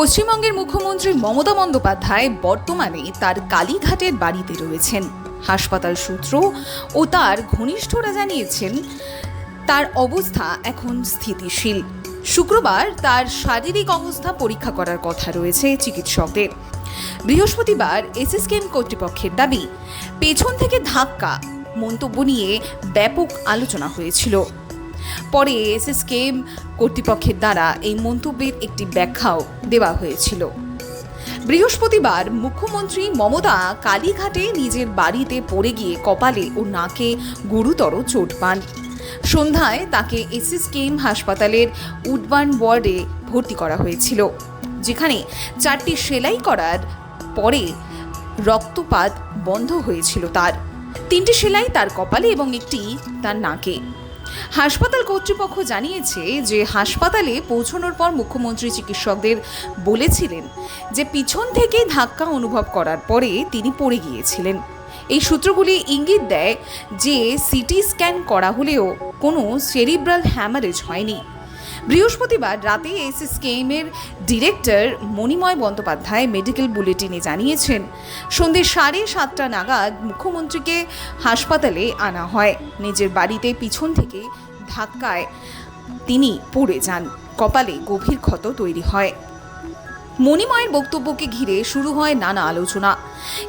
পশ্চিমবঙ্গের মুখ্যমন্ত্রী মমতা বন্দ্যোপাধ্যায় বর্তমানে তার কালীঘাটের বাড়িতে রয়েছেন। হাসপাতাল সূত্র ও তার ঘনিষ্ঠরা জানিয়েছেন, তার অবস্থা এখন স্থিতিশীল। শুক্রবার তার শারীরিক অবস্থা পরীক্ষা করার কথা রয়েছে চিকিৎসকদের। বৃহস্পতিবার এসএসকেএম কর্তৃপক্ষের দাবি, পেছন থেকে ধাক্কা, মন্তব্য নিয়ে ব্যাপক আলোচনা হয়েছিল। পরে এসএসকেএম কর্তৃপক্ষের দ্বারা এই মন্তব্যের একটি ব্যাখ্যাও দেওয়া হয়েছিল। বৃহস্পতিবার মুখ্যমন্ত্রী মমতা কালীঘাটে নিজের বাড়িতে পড়ে গিয়ে কপালে ও নাকে গুরুতর চোট পান। সন্ধ্যায় তাকে এসএসকেএম হাসপাতালের উডবার্ন ওয়ার্ডে ভর্তি করা হয়েছিল, যেখানে চারটি সেলাই করার পরে রক্তপাত বন্ধ হয়েছিল তার। তিনটি সেলাই তার কপালে এবং একটি তার নাকে। হাসপাতাল কর্তৃপক্ষ জানিয়েছে যে হাসপাতালে পৌঁছানোর পর মুখ্যমন্ত্রী চিকিৎসকদের বলেছিলেন যে পিছন থেকে ধাক্কা অনুভব করার পরে তিনি পড়ে গিয়েছিলেন। এই সূত্রগুলি ইঙ্গিত দেয় যে সিটি স্ক্যান করা হলেও কোনো সেরিব্রাল হ্যামারেজ হয়নি। বৃহস্পতিবার রাতে এসএসকেএম এর ডিরেক্টর মণিময় বন্দ্যোপাধ্যায় মেডিকেল বুলেটিনে জানিয়েছেন সন্ধ্যে সাড়ে সাতটা নাগাদ মুখ্যমন্ত্রীকে হাসপাতালে আনা হয়। নিজের বাড়িতে পিছন থেকে ধাক্কায় তিনি পড়ে যান। কপালে গভীর ক্ষত তৈরি হয়। মণিময়ের বক্তব্যকে ঘিরে শুরু হয় নানা আলোচনা।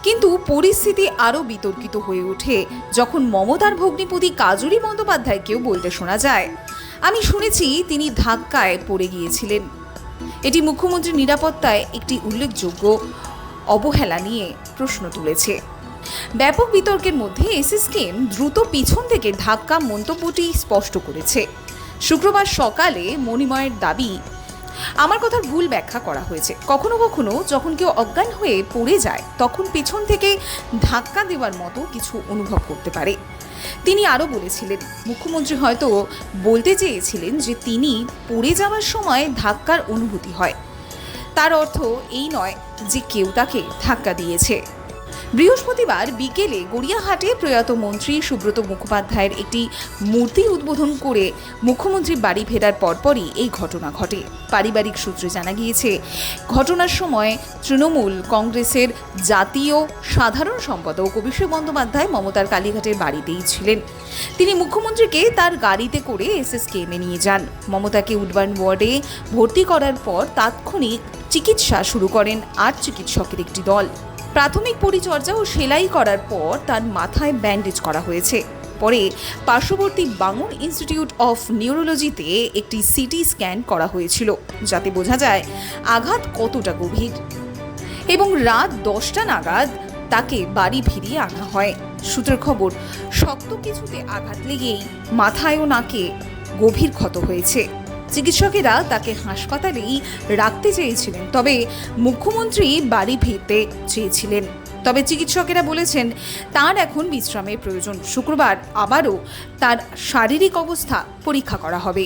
কিন্তু পরিস্থিতি আরও বিতর্কিত হয়ে ওঠে। যখন মমতার ভগ্নিপতি কাজুরি বন্দ্যোপাধ্যায়কেও বলতে শোনা যায় আমি শুনেছি তিনি ধাক্কায় পড়ে গিয়েছিলেন। এটি মুখ্যমন্ত্রীর নিরাপত্তায় একটি উল্লেখযোগ্য অবহেলা নিয়ে প্রশ্ন তুলেছে। ব্যাপক বিতর্কের মধ্যে এসএসকেএম দ্রুত পিছন থেকে ধাক্কা মন্তব্যটি স্পষ্ট করেছে। শুক্রবার সকালে মণিময়ের দাবি, আমার কথার ভুল ব্যাখ্যা করা হয়েছে। কখনো কখনো যখন কেউ অজ্ঞান হয়ে পড়ে যায়, তখন পেছন থেকে ধাক্কা দেওয়ার মতো কিছু অনুভব করতে পারে। তিনি আরও বলেছিলেন, মুখ্যমন্ত্রী হয়তো বলতে চেয়েছিলেন যে তিনি পড়ে যাওয়ার সময় ধাক্কার অনুভূতি হয়। তার অর্থ এই নয় যে কেউ তাকে ধাক্কা দিয়েছে। বৃহস্পতিবার বিকেলে গড়িয়াহাটে প্রয়াত মন্ত্রী সুব্রত মুখোপাধ্যায়ের একটি মূর্তি উদ্বোধন করে মুখ্যমন্ত্রী বাড়ি ফেরার পরপরই এই ঘটনা ঘটে। পারিবারিক সূত্রে জানা গিয়েছে, ঘটনার সময় তৃণমূল কংগ্রেসের জাতীয় সাধারণ সম্পাদক অভিষেক বন্দ্যোপাধ্যায় মমতার কালীঘাটের বাড়িতেই ছিলেন। তিনি মুখ্যমন্ত্রীকে তার গাড়িতে করে এসএসকেএমে নিয়ে যান। মমতাকে উডবার্ন ওয়ার্ডে ভর্তি করার পর তাৎক্ষণিক চিকিৎসা শুরু করেন আট চিকিৎসকের একটি দল। প্রাথমিক পরিচর্যা ও সেলাই করার পর তার মাথায় ব্যান্ডেজ করা হয়েছে। পরে পার্শ্ববর্তী বাঙুর ইনস্টিটিউট অফ নিউরোলজিতে একটি সিটি স্ক্যান করা হয়েছিল, যাতে বোঝা যায় আঘাত কতটা গভীর। এবং রাত দশটা নাগাদ তাকে বাড়ি ফিরিয়ে আনা হয়। সূত্রের খবর, শক্ত কিছুতে আঘাত লেগেই মাথায় ও নাকে গভীর ক্ষত হয়েছে। চিকিৎসকেরা তাকে হাসপাতালেই রাখতে চেয়েছিলেন, তবে মুখ্যমন্ত্রী বাড়ি ফিরতে চেয়েছিলেন। তবে চিকিৎসকেরা বলেছেন, তার এখন বিশ্রামের প্রয়োজন। শুক্রবার আবারও তার শারীরিক অবস্থা পরীক্ষা করা হবে।